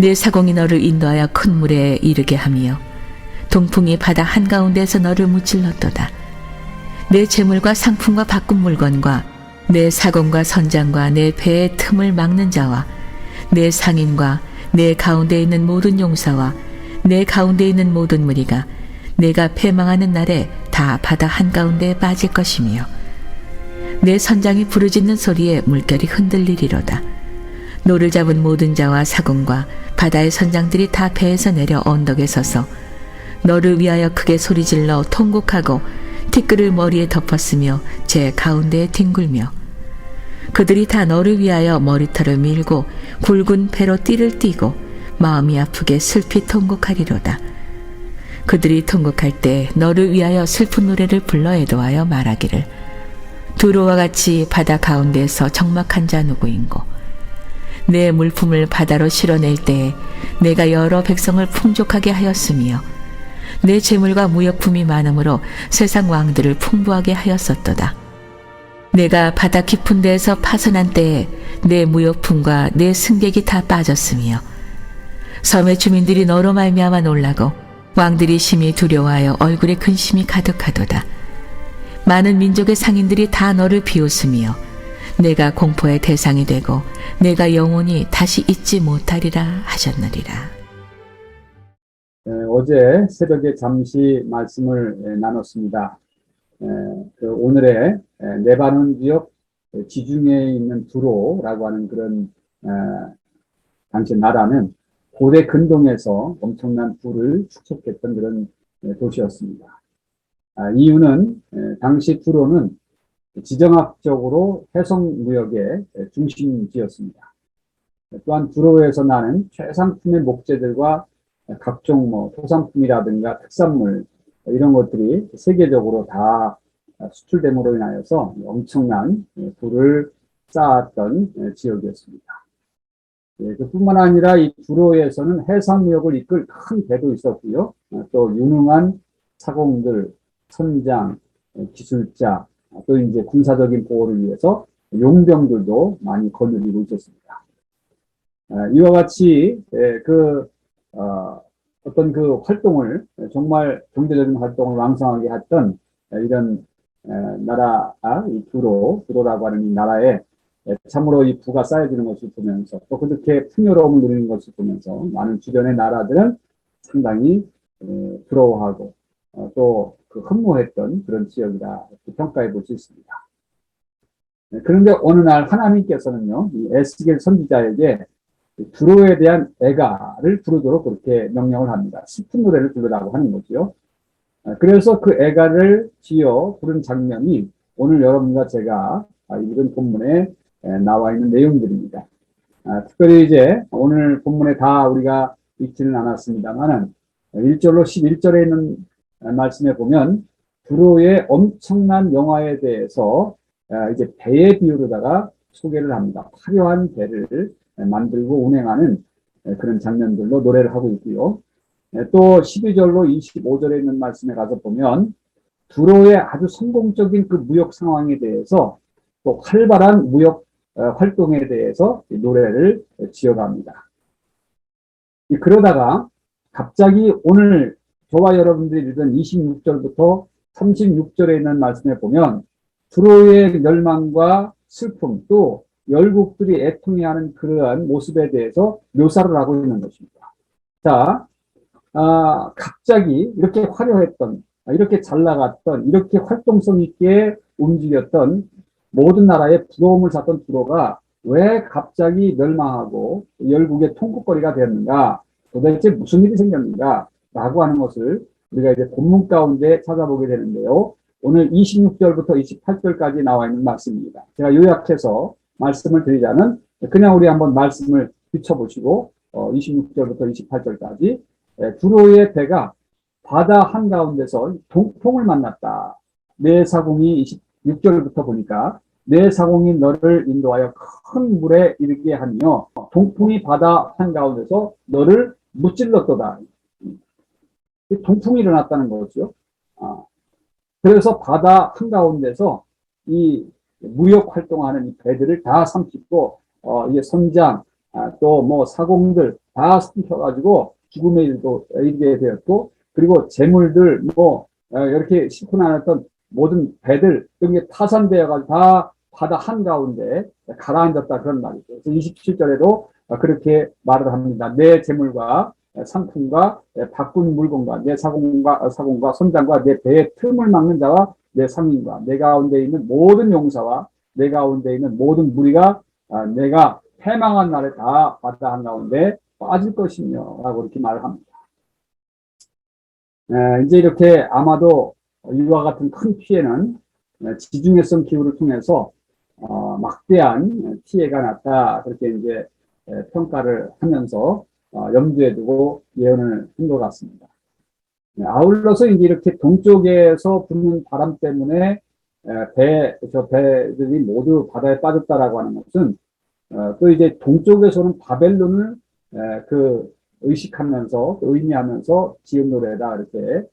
내 사공이 너를 인도하여 큰 물에 이르게 하며 동풍이 바다 한가운데서 너를 무찔렀도다. 내 재물과 상품과 바꾼 물건과 내 사공과 선장과 내 배의 틈을 막는 자와 내 상인과 내 가운데 있는 모든 용사와 내 가운데 있는 모든 무리가 내가 패망하는 날에 다 바다 한가운데에 빠질 것이며 내 선장이 부르짖는 소리에 물결이 흔들리리로다. 노를 잡은 모든 자와 사공과 바다의 선장들이 다 배에서 내려 언덕에 서서 너를 위하여 크게 소리질러 통곡하고 티끌을 머리에 덮었으며 제 가운데에 뒹굴며 그들이 다 너를 위하여 머리털을 밀고 굵은 배로 띠를 띠고 마음이 아프게 슬피 통곡하리로다. 그들이 통곡할 때 너를 위하여 슬픈 노래를 불러 애도하여 말하기를 두로와 같이 바다 가운데서 적막한 자 누구인고 내 물품을 바다로 실어낼 때에 내가 여러 백성을 풍족하게 하였으며 내 재물과 무역품이 많으므로 세상 왕들을 풍부하게 하였었도다. 내가 바다 깊은 데에서 파선한 때에 내 무역품과 내 승객이 다 빠졌으며 섬의 주민들이 너로 말미암아 놀라고 왕들이 심히 두려워하여 얼굴에 근심이 가득하도다. 많은 민족의 상인들이 다 너를 비웃으며 내가 공포의 대상이 되고 내가 영원히 다시 잊지 못하리라 하셨느리라. 에, 어제 새벽에 잠시 말씀을 에, 나눴습니다. 에, 그 오늘의 에, 네바논 지역 지중해에 있는 두로라고 하는 그런 에, 당시 나라는 고대 근동에서 엄청난 불을 축적했던 그런 에, 도시였습니다. 아, 이유는 에, 당시 두로는 지정학적으로 해성 무역의 에, 중심지였습니다. 또한 두로에서 나는 최상품의 목재들과 각종 뭐 토산품이라든가 특산물 이런 것들이 세계적으로 다 수출됨으로 인하여서 엄청난 불을 쌓았던 지역이었습니다. 예, 그뿐만 아니라 이 두로에서는 해상무역을 이끌 큰 배도 있었고요. 또 유능한 사공들, 선장, 기술자, 또 이제 군사적인 보호를 위해서 용병들도 많이 거느리고 있었습니다. 아, 이와 같이 예, 그 어, 어떤 그 활동을 정말 경제적인 활동을 왕성하게 했던 이런 에, 나라, 아, 이 두로, 두로라고 하는 이 나라에 에, 참으로 이 부가 쌓여지는 것을 보면서 또 그렇게 풍요로움을 누리는 것을 보면서 많은 주변의 나라들은 상당히 에, 부러워하고 어, 또 그 흠모했던 그런 이렇게 평가해 볼 수 있습니다. 네, 그런데 어느 날 하나님께서는요, 이 에스겔 선지자에게 두로에 대한 애가를 부르도록 그렇게 명령을 합니다. 슬픈 노래를 부르라고 하는 거죠. 아, 그래서 그 애가를 지어 부른 장면이 오늘 여러분과 제가 읽은 본문에 에, 나와 있는 내용들입니다. 아, 특별히 이제 오늘 본문에 다 우리가 읽지는 않았습니다만은 1절로 11절에 있는 말씀에 보면 두로의 엄청난 영화에 대해서 아, 이제 배의 비유로다가 소개를 합니다. 화려한 배를 만들고 운행하는 그런 장면들로 노래를 하고 있고요. 또 12절로 25절에 있는 말씀에 가서 보면 두로의 아주 성공적인 그 무역 상황에 대해서 또 활발한 무역 어, 활동에 대해서 노래를 지어갑니다. 그러다가 갑자기 오늘 저와 여러분들이 읽은 26절부터 36절에 있는 말씀에 보면 두로의 멸망과 슬픔 또 열국들이 애통해하는 그러한 모습에 대해서 묘사를 하고 있는 것입니다. 자, 아, 갑자기 이렇게 화려했던, 이렇게 잘 나갔던, 이렇게 활동성 있게 움직였던 모든 나라의 부러움을 샀던 두로가 왜 갑자기 멸망하고 열국의 통곡거리가 되었는가? 도대체 무슨 일이 생겼는가? 라고 하는 것을 우리가 이제 본문 가운데 찾아보게 되는데요. 오늘 26절부터 28절까지 나와 있는 말씀입니다. 제가 요약해서 말씀을 드리자면 그냥 우리 한번 말씀을 비춰보시고 어, 26절부터 28절까지 두로의 배가 바다 한가운데서 동풍을 만났다. 내 사공이 26절부터 보니까 내 사공이 너를 인도하여 큰 물에 이르게 하며 동풍이 바다 한가운데서 너를 무찔렀도다. 동풍이 일어났다는 거죠. 아, 그래서 바다 한가운데서 이 무역 활동하는 이 배들을 다 삼키고 어, 이게 선장 아, 또뭐 사공들 다다 삼켜가지고 죽음에 이르도 이르게 되었고 그리고 재물들 뭐 어, 이렇게 싣고 나왔던 모든 배들 이런 게 타산되어가지고 다 바다 한가운데 가라앉았다 그런 말이죠. 그래서 27절에도 그렇게 말을 합니다. 내 재물과 상품과 바꾼 물건과 내 사공과 사공과 선장과 내 배의 틈을 막는 자와 내 상인과 내 가운데 있는 모든 용사와 내 가운데 있는 모든 무리가 아, 내가 패망한 날에 다 바다 한가운데 빠질 것이며 라고 이렇게 말을 합니다. 에, 이제 이렇게 아마도 이와 같은 큰 피해는 에, 지중해성 기후를 통해서 어, 막대한 피해가 났다 그렇게 이제 에, 평가를 하면서 어, 염두에 두고 예언을 한 것 같습니다. 네, 아울러서 이제 이렇게 동쪽에서 부는 바람 때문에 에, 배, 저 배들이 모두 바다에 빠졌다라고 하는 것은 어, 또 이제 동쪽에서는 바벨론을 에, 그 의식하면서 또 의미하면서 지은 노래다 이렇게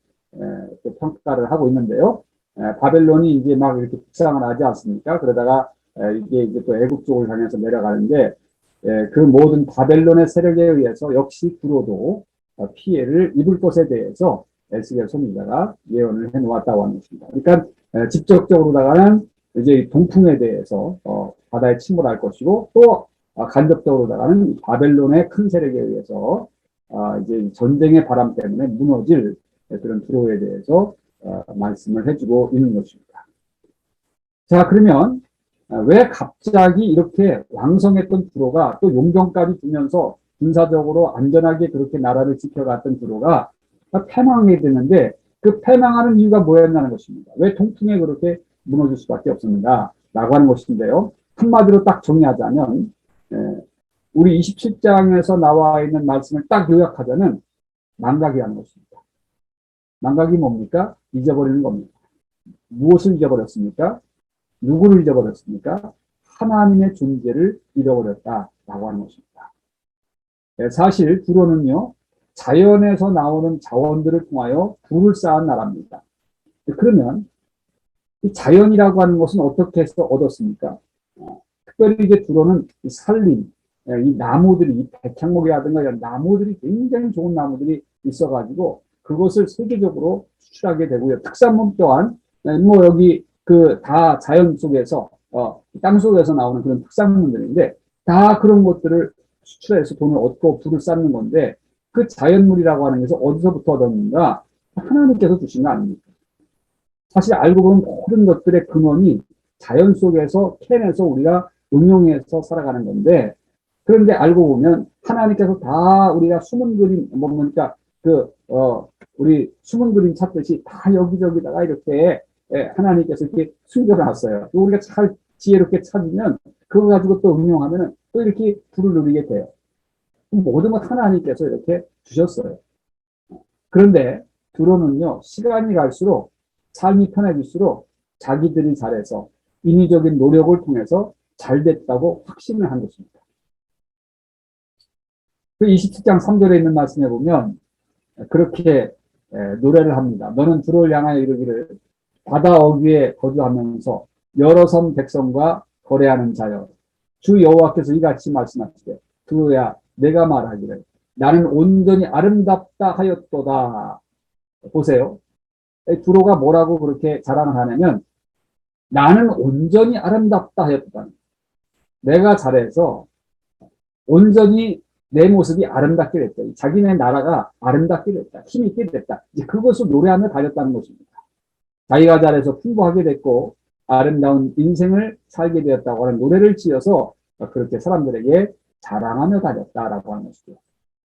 평가를 하고 있는데요. 에, 바벨론이 이제 막 이렇게 북상을 하지 않습니까? 그러다가 에, 이게 이제 또 애국 쪽을 향해서 내려가는데 에, 그 모든 바벨론의 세력에 의해서 역시 구로도 어, 피해를 입을 것에 대해서 에스겔 선지자가 예언을 해놓았다고 하는 것입니다. 그러니까 에, 직접적으로다가는 이제 동풍에 대해서 어, 바다에 침몰할 것이고 또 어, 간접적으로다가는 바벨론의 큰 세력에 의해서 어, 이제 전쟁의 바람 때문에 무너질 그런 두로에 대해서 어, 말씀을 해주고 있는 것입니다. 자 그러면 어, 왜 갑자기 이렇게 왕성했던 두로가 또 용병까지 두면서 군사적으로 안전하게 그렇게 나라를 지켜갔던 두로가 패망하게 되는데 그 패망하는 이유가 뭐였냐는 것입니다. 왜 동풍에 그렇게 무너질 수밖에 없습니다. 라고 하는 것인데요. 한마디로 딱 정리하자면 에, 우리 27장에서 나와 있는 말씀을 딱 요약하자면 망각이 하는 것입니다. 망각이 뭡니까? 잊어버리는 겁니다. 무엇을 잊어버렸습니까? 누구를 잊어버렸습니까? 하나님의 존재를 잃어버렸다라고 하는 것입니다. 예, 사실 구로는요 자연에서 나오는 자원들을 통하여 불을 쌓은 나라입니다. 그러면 이 자연이라고 하는 것은 어떻게 해서 얻었습니까? 어, 특별히 이제 이 산림, 예, 이 나무들이, 이 백향목이라든가 이런 나무들이 굉장히 좋은 나무들이 있어가지고 그것을 세계적으로 수출하게 되고요. 특산품 또한 예, 뭐 여기 그 다 자연 속에서 어, 땅 속에서 나오는 그런 특산물들인데 다 그런 것들을 수출해서 돈을 얻고 불을 쌓는 건데 그 자연물이라고 하는 것을 어디서부터 얻었는가? 하나님께서 주신 거 아닙니까? 사실 알고 보면 모든 것들의 근원이 자연 속에서 캐내서 우리가 응용해서 살아가는 건데 그런데 알고 보면 하나님께서 다 우리가 숨은 그림 뭐 그러니까 그 어 우리 숨은 그림 찾듯이 다 여기저기다가 이렇게 예, 하나님께서 이렇게 숨겨놨어요. 우리가 잘 지혜롭게 찾으면 그거 가지고 또 응용하면은 또 이렇게 불을 누리게 돼요. 모든 것 하나님께서 이렇게 주셨어요. 그런데 두로는요 시간이 갈수록 삶이 편해질수록 자기들이 잘해서 인위적인 노력을 통해서 잘 됐다고 확신을 한 것입니다. 그 27장 3절에 있는 말씀에 보면 그렇게 노래를 합니다. 너는 두로를 향하여 이르기를 바다 어귀에 거주하면서 여러 섬 백성과 거래하는 자여 주 여호와께서 이같이 말씀하시되 두로야 내가 말하기를 나는 온전히 아름답다 하였도다. 보세요. 두로가 뭐라고 그렇게 자랑을 하냐면 나는 온전히 아름답다 하였다. 내가 잘해서 온전히 내 모습이 아름답게 됐다. 자기네 나라가 아름답게 됐다. 힘있게 됐다. 이제 그것을 노래하며 다녔다는 것입니다. 자기가 잘해서 풍부하게 됐고 아름다운 인생을 살게 되었다고 하는 노래를 지어서 그렇게 사람들에게 자랑하며 다녔다라고 하는 것이죠.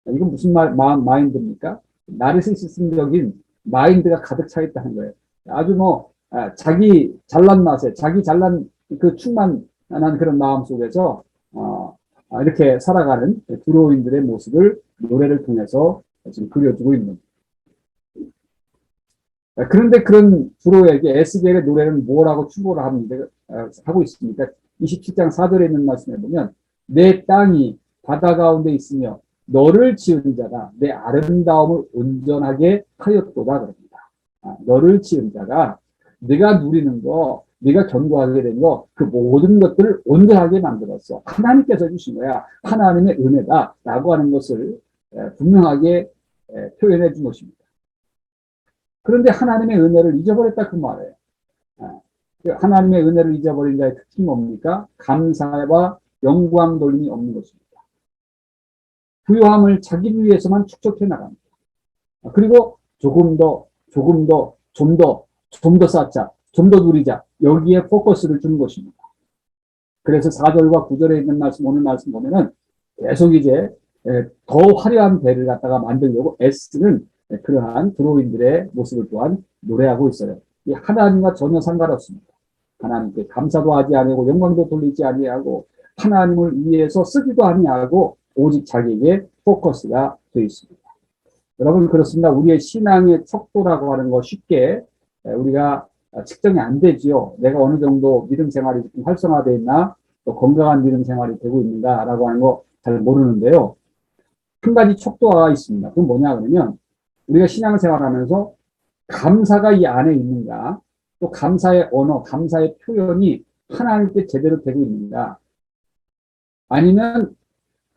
이건 무슨 말, 마, 마인드입니까? 나르시시즘적인 마인드가 가득 차 있다는 거예요. 아주 뭐 아, 자기 잘난 맛에 자기 잘난 그 충만한 그런 마음 속에서 어, 아, 이렇게 살아가는 두로인들의 모습을 노래를 통해서 지금 그려주고 있는. 아, 그런데 그런 두로에게 에스겔의 노래는 뭐라고 추구를 합니다. 하고 있습니까? 27장 4절에 있는 말씀에 보면 내 땅이 바다 가운데 있으며 너를 지은 자가 내 아름다움을 온전하게 하였도다 그럽니다. 아, 너를 지은 자가 네가 누리는 거, 네가 견고하게 된 거, 그 모든 것들을 온전하게 만들었어. 하나님께서 주신 거야. 하나님의 은혜다. 라고 하는 것을 에, 분명하게 에, 표현해 준 것입니다. 그런데 하나님의 은혜를 잊어버렸다 그 말이에요. 아, 그 하나님의 은혜를 잊어버린 자의 특징이 뭡니까? 감사와 영광 돌림이 없는 것입니다. 부요함을 자기를 위해서만 축적해 나갑니다. 아, 그리고 조금 더, 조금 더, 좀 더, 좀 더 쌓자, 좀 더 누리자, 여기에 포커스를 주는 것입니다. 그래서 4절과 9절에 있는 말씀, 오늘 말씀 보면은 계속 이제 에, 더 화려한 배를 갖다가 만들려고 에, 그러한 드로인들의 모습을 또한 노래하고 있어요. 이 하나님과 전혀 상관없습니다. 하나님께 감사도 하지 아니하고 영광도 돌리지 아니하고 하나님을 위해서 쓰기도 아니하고 오직 자기에게 포커스가 되어 있습니다. 여러분 그렇습니다. 우리의 신앙의 척도라고 하는 거 쉽게 에, 우리가 측정이 안 되지요. 내가 어느 정도 믿음 생활이 좀 활성화되어 있나, 또 건강한 믿음 생활이 되고 있는가라고 하는 거 잘 모르는데요. 한 가지 척도가 있습니다. 그건 뭐냐 그러면 우리가 신앙생활하면서 감사가 이 안에 있는가, 또 감사의 언어, 감사의 표현이 하나님께 제대로 되고 있는가, 아니면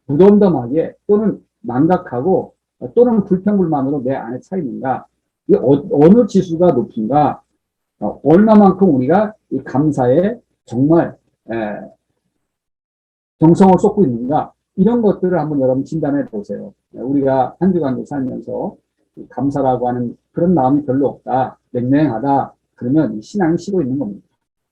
무덤덤하게 또는 망각하고 또는 불평불만으로 내 안에 차 있는가, 이 어, 어느 지수가 높은가, 어, 얼마만큼 우리가 이 감사에 정말 에, 정성을 쏟고 있는가? 이런 것들을 한번 여러분 진단해 보세요. 에, 우리가 한 주간도 살면서 이 감사라고 하는 그런 마음이 별로 없다, 냉랭하다. 그러면 이 신앙이 식어 있는 겁니다.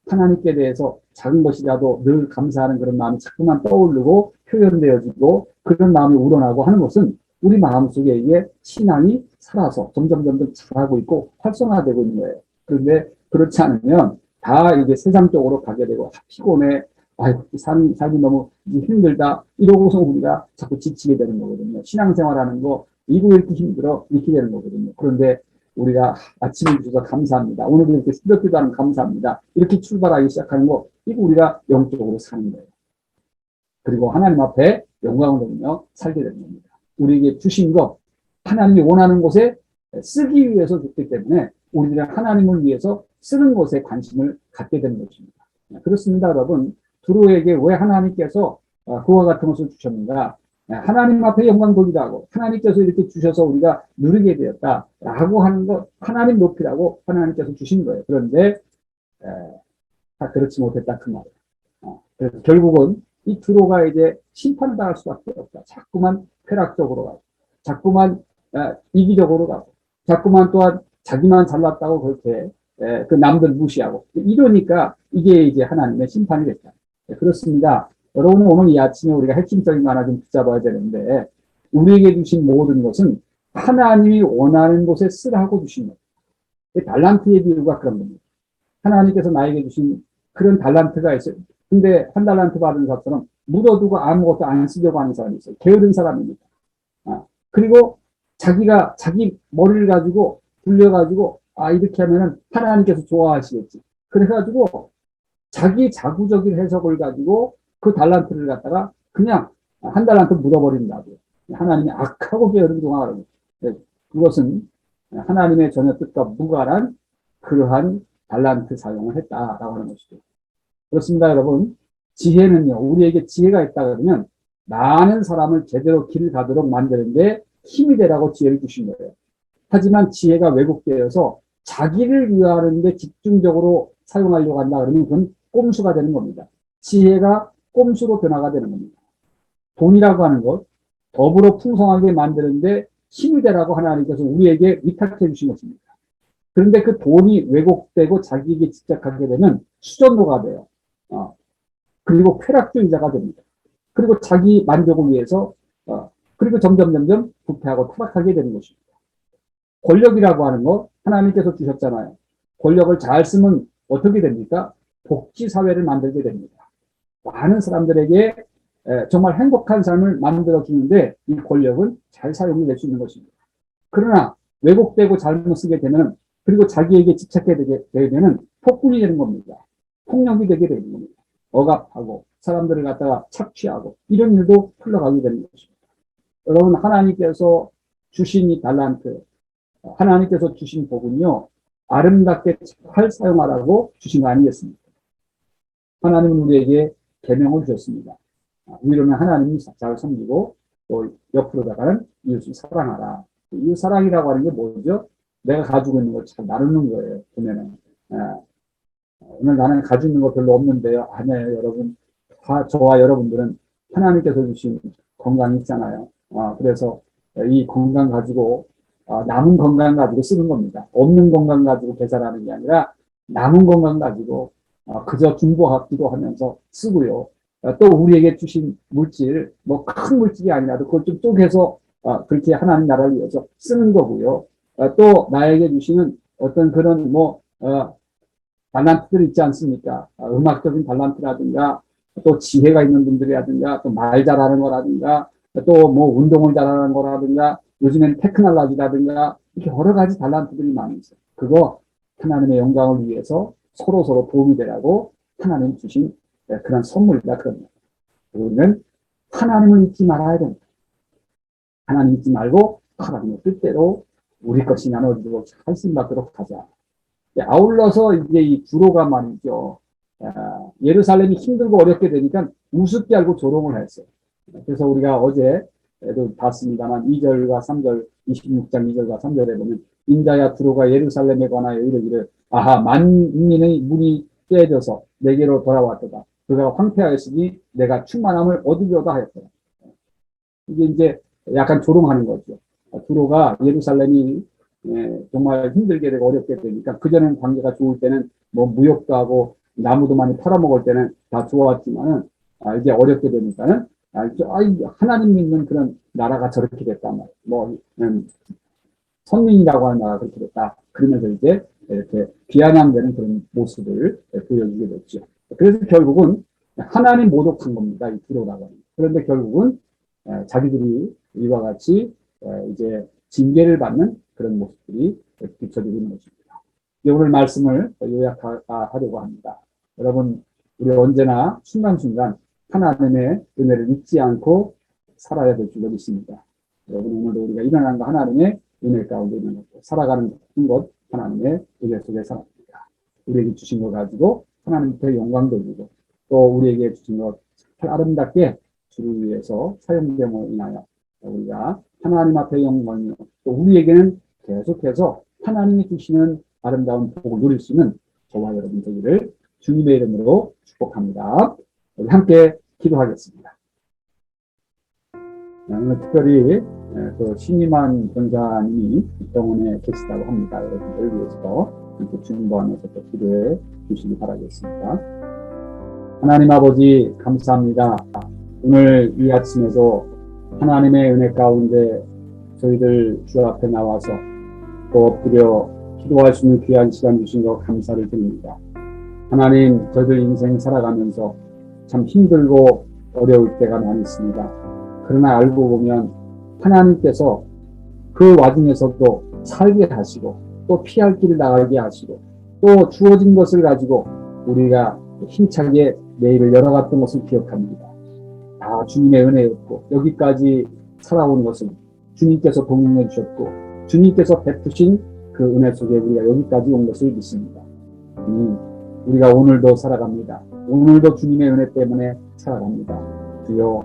하나님께 대해서 작은 것이라도 늘 감사하는 그런 마음이 자꾸만 떠오르고 표현되어지고 그런 마음이 우러나고 하는 것은 우리 마음속에 이게 신앙이 살아서 점점 점점 자라고 있고 활성화되고 있는 거예요. 그런데 그렇지 않으면 다 이게 세상적으로 가게 되고 아, 피곤해. 아이고 삶, 삶이 너무 힘들다. 이러고서 우리가 자꾸 지치게 되는 거거든요. 신앙생활하는 거 이거 왜 이렇게 힘들어 이렇게 되는 거거든요 그런데 우리가 아침에 주셔서 감사합니다 오늘도 이렇게 새벽 기도하는 감사합니다 이렇게 출발하기 시작하는 거 이거 우리가 영적으로 사는 거예요 그리고 하나님 앞에 영광을 돌리며 살게 되는 겁니다 우리에게 주신 것 하나님이 원하는 곳에 쓰기 위해서 줬기 때문에 우리들은 하나님을 위해서 쓰는 것에 관심을 갖게 되는 것입니다. 그렇습니다, 여러분. 두로에게 왜 하나님께서 어, 그와 같은 것을 주셨는가? 하나님 앞에 영광 돌리라고 하나님께서 이렇게 주셔서 우리가 누리게 되었다라고 하는 것 하나님 높이라고 하나님께서 주신 거예요. 그런데 에, 다 그렇지 못했다 그 말이에요. 어, 그래서 결국은 이 두로가 이제 심판을 당할 수밖에 없다. 자꾸만 쾌락적으로 가고, 자꾸만 에, 이기적으로 가고, 자꾸만 또한 자기만 잘났다고 그렇게 에, 그 남들 무시하고 이러니까 이게 이제 하나님의 심판이 됐다. 네, 그렇습니다. 여러분 오늘 이 아침에 우리가 핵심적인 거 하나 좀 붙잡아야 되는데 우리에게 주신 모든 것은 하나님이 원하는 곳에 쓰라고 주신 거예요. 달란트의 비유가 그런 겁니다. 하나님께서 나에게 주신 그런 달란트가 있어요. 근데 한 달란트 받은 사람처럼 묻어두고 아무것도 안 쓰려고 하는 사람이 있어요. 게으른 사람입니다. 아, 그리고 자기가 자기 머리를 가지고 불려가지고 아 이렇게 하면은 하나님께서 좋아하시겠지. 그래가지고 자기 자구적인 해석을 가지고 그 달란트를 갖다가 그냥 한 달란트 묻어버린다고. 하나님이 악하고 게으른 종아라고. 그것은 하나님의 전혀 뜻과 무관한 그러한 달란트 사용을 했다라고 하는 것이죠. 그렇습니다, 여러분. 지혜는요, 우리에게 지혜가 있다 그러면 많은 사람을 제대로 길을 가도록 만드는데 힘이 되라고 지혜를 주신 거예요. 하지만 지혜가 왜곡되어서 자기를 위하는데 집중적으로 사용하려고 한다 그러면 그건 꼼수가 되는 겁니다. 지혜가 꼼수로 변화가 되는 겁니다. 돈이라고 하는 것, 더불어 풍성하게 만드는데 힘이 되라고 하나님께서 우리에게 위탁해 주신 것입니다. 그런데 그 돈이 왜곡되고 자기에게 집착하게 되면 수전도가 돼요. 어, 그리고 쾌락주의자가 됩니다. 그리고 자기 만족을 위해서 어, 그리고 점점 점점 부패하고 타락하게 되는 것입니다. 권력이라고 하는 거 하나님께서 주셨잖아요. 권력을 잘 쓰면 어떻게 됩니까? 복지 사회를 만들게 됩니다. 많은 사람들에게 정말 행복한 삶을 만들어 주는데 이 권력은 잘 사용이 될 수 있는 것입니다. 그러나 왜곡되고 잘못 쓰게 되면 그리고 자기에게 집착하게 되게 되면 폭군이 되는 겁니다. 폭력이 되게 되는 겁니다. 억압하고 사람들을 갖다가 착취하고 이런 일도 흘러가게 되는 것입니다. 여러분 하나님께서 주신 이 달란트 하나님께서 주신 복은요, 아름답게 잘 사용하라고 주신 거 아니겠습니까? 하나님은 우리에게 계명을 주셨습니다. 우리로는 하나님이 잘 섬기고 또 옆으로다가는 이웃을 사랑하라. 이웃 사랑이라고 하는 게 뭐죠? 내가 가지고 있는 걸 잘 나누는 거예요. 보면은 아, 오늘 나는 가지고 있는 거 별로 없는데요. 아니에요, 여러분. 다 저와 여러분들은 하나님께서 주신 건강이 있잖아요. 아, 그래서 이 건강 가지고 아, 남은 건강 가지고 쓰는 겁니다. 없는 건강 가지고 계산하는 게 아니라 남은 건강 가지고 아, 그저 중보하기도 하면서 쓰고요. 아, 또 우리에게 주신 물질, 뭐 큰 물질이 아니라도 그걸 좀 쪼개서 아, 그렇게 하나님 나라를 위해서 쓰는 거고요. 아, 또 나에게 주시는 어떤 그런 뭐 어, 달란트들 있지 않습니까? 아, 음악적인 달란트라든가 또 지혜가 있는 분들이라든가 또 말 잘하는 거라든가 또 뭐 운동을 잘하는 거라든가 요즘엔 테크놀로지라든가 이렇게 여러 가지 달란트들이 많이 있어요. 그거 하나님의 영광을 위해서 서로 서로 도움이 되라고 하나님 주신 네, 그런 선물이다 거예요. 우리는 하나님을 잊지 말아야 됩니다. 하나님 잊지 말고 하나님의 뜻대로 우리 것이 나눠지고 잘 쓰임받도록 하자. 네, 아울러서 이제 이 주로가 말이죠. 아, 예루살렘이 힘들고 어렵게 되니까 우습게 알고 조롱을 했어요. 그래서 우리가 어제도 봤습니다만 2절과 3절, 26장 2절과 3절에 보면 인자야 두로가 예루살렘에 관하여 이르기를 아하 만민의 문이 깨져서 내게로 돌아왔도다. 그가 황폐하였으니 내가 충만함을 얻으려다 하였더라. 이게 이제 약간 조롱하는 거죠. 두로가 예루살렘이 예, 정말 힘들게 되고 어렵게 되니까 그전에는 관계가 좋을 때는 뭐 무역도 하고 나무도 많이 팔아먹을 때는 다 좋았지만은 아, 이제 어렵게 되니까는 아, 아이, 하나님 믿는 그런 나라가 저렇게 됐단 말이에요. 뭐 음, 선민이라고 하는 나라가 그렇게 됐다. 그러면서 이제 이렇게 비아냥되는 그런 모습을 보여주게 됐죠. 그래서 결국은 하나님 모독한 겁니다. 이 두로라고. 그런데 결국은 에, 자기들이 이와 같이 에, 이제 징계를 받는 그런 모습들이 비춰지는. 이제 오늘 말씀을 요약하려고 합니다. 여러분, 우리 언제나 순간순간 하나님의 은혜를 잊지 않고 살아야 될 줄로 믿습니다. 여러분, 오늘도 우리가 일어난 거 하나님의 은혜 가운데 있는 것, 살아가는 것, 하나님의 은혜 속에 살아갑니다. 우리에게 주신 것 가지고 하나님께 영광 돌리고 또 우리에게 주신 것 아름답게 주를 위해서 사용됨으로 인하여 우리가 하나님 앞에 영광이요. 또 우리에게는 계속해서 하나님이 주시는 아름다운 복을 누릴 수 있는 저와 여러분 되기를 주님의 이름으로 축복합니다. 우리 함께 기도하겠습니다. 네, 오늘 특별히 그 신임한 권사님이 병원에 계시다고 합니다. 여러분들 위해서 주님과 안에서 또 기도해 주시기 바라겠습니다. 하나님 아버지 감사합니다. 오늘 이 아침에도 하나님의 은혜 가운데 저희들 주 앞에 나와서 또 엎드려 기도할 수 있는 귀한 시간 주신 것 감사를 드립니다. 하나님, 저희들 인생 살아가면서 참 힘들고 어려울 때가 많이 있습니다. 그러나 알고 보면 하나님께서 그 와중에서도 살게 하시고 또 피할 길을 나가게 하시고 또 주어진 것을 가지고 우리가 힘차게 내일을 열어갔던 것을 기억합니다. 다 주님의 은혜였고 여기까지 살아온 것은 주님께서 동행해 주셨고 주님께서 베푸신 그 은혜 속에 우리가 여기까지 온 것을 믿습니다. 음, 우리가 오늘도 살아갑니다. 오늘도 주님의 은혜 때문에 살아갑니다. 주여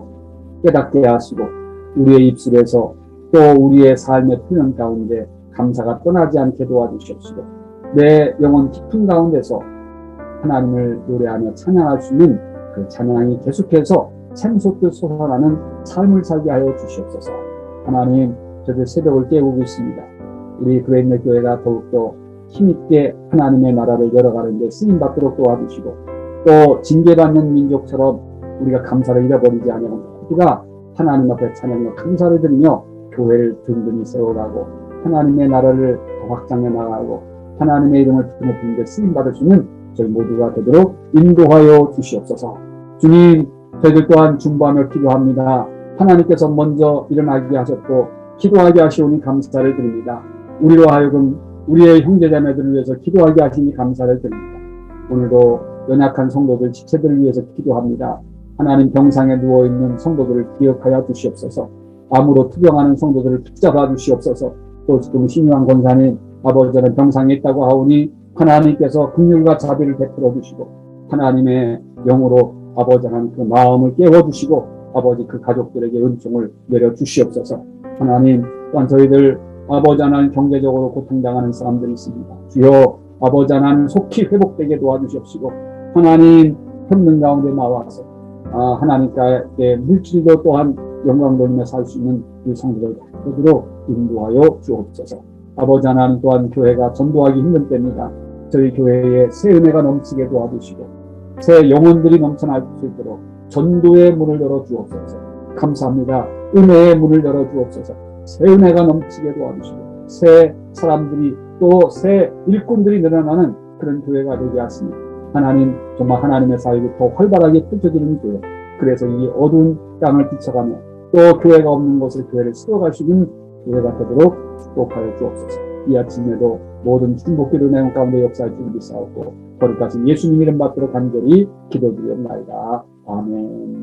깨닫게 하시고 우리의 입술에서 또 우리의 삶의 표현 가운데 감사가 떠나지 않게 도와주시옵시고 내 영혼 깊은 가운데서 하나님을 노래하며 찬양할 수 있는 그 찬양이 계속해서 샘솟듯 솟아나는 삶을 살게 하여 주시옵소서. 하나님, 저들 새벽을 깨우고 있습니다. 우리 그레인의 교회가 더욱더 힘있게 하나님의 나라를 열어가는 데 쓰임받도록 도와주시고 또 징계받는 민족처럼 우리가 감사를 잃어버리지 않으면 모두가 하나님 앞에 찬양과 감사를 드리며 교회를 든든히 세워가고 하나님의 나라를 더 확장해 나가고 하나님의 이름을 더 높은 데 쓰임 받을 수 있는 저희 모두가 되도록 인도하여 주시옵소서. 주님, 저희들 또한 중보하며 기도합니다. 하나님께서 먼저 일어나게 하셨고 기도하게 하시오니 감사를 드립니다. 우리로 하여금 우리의 형제자매들을 위해서 기도하게 하시니 감사를 드립니다. 오늘도 연약한 성도들, 지체들을 위해서 기도합니다. 하나님 병상에 누워있는 성도들을 기억하여 주시옵소서. 암으로 투병하는 성도들을 붙잡아 주시옵소서. 또 지금 신유한 권사님, 아버지는 병상에 있다고 하오니 하나님께서 긍휼과 자비를 베풀어 주시고 하나님의 영으로 아버지 하나님 그 마음을 깨워 주시고 아버지 그 가족들에게 은총을 내려 주시옵소서. 하나님 또한 저희들 아버지 하나님 경제적으로 고통당하는 사람들이 있습니다. 주여 아버지 하나님 속히 회복되게 도와주시옵시고 하나님 현능 가운데 나와서 아, 하나님께 물질도 또한 영광 돌리며 살 수 있는 우리 성도들 되도록 인도하여 주옵소서. 아버지 하나님 또한 교회가 전도하기 힘든 때입니다. 저희 교회에 새 은혜가 넘치게 도와주시고 새 영혼들이 넘쳐날 수 있도록 전도의 문을 열어 주옵소서. 감사합니다. 은혜의 문을 열어 주옵소서. 새 은혜가 넘치게 도와주시고 새 사람들이 또 새 일꾼들이 늘어나는 그런 교회가 되게 하시니 하나님 정말 하나님의 사역이 더 활발하게 펼쳐지는 교회. 그래서 이 어두운 땅을 비춰가며 또 교회가 없는 곳을 교회를 세워갈 수 있는 교회가 되도록 축복하여 주옵소서. 이 아침에도 모든 충복기도 내용 가운데 역사할 줄 믿사옵고 거룩하신 예수님 이름 받들어 간절히 기도드리옵나이다. 아멘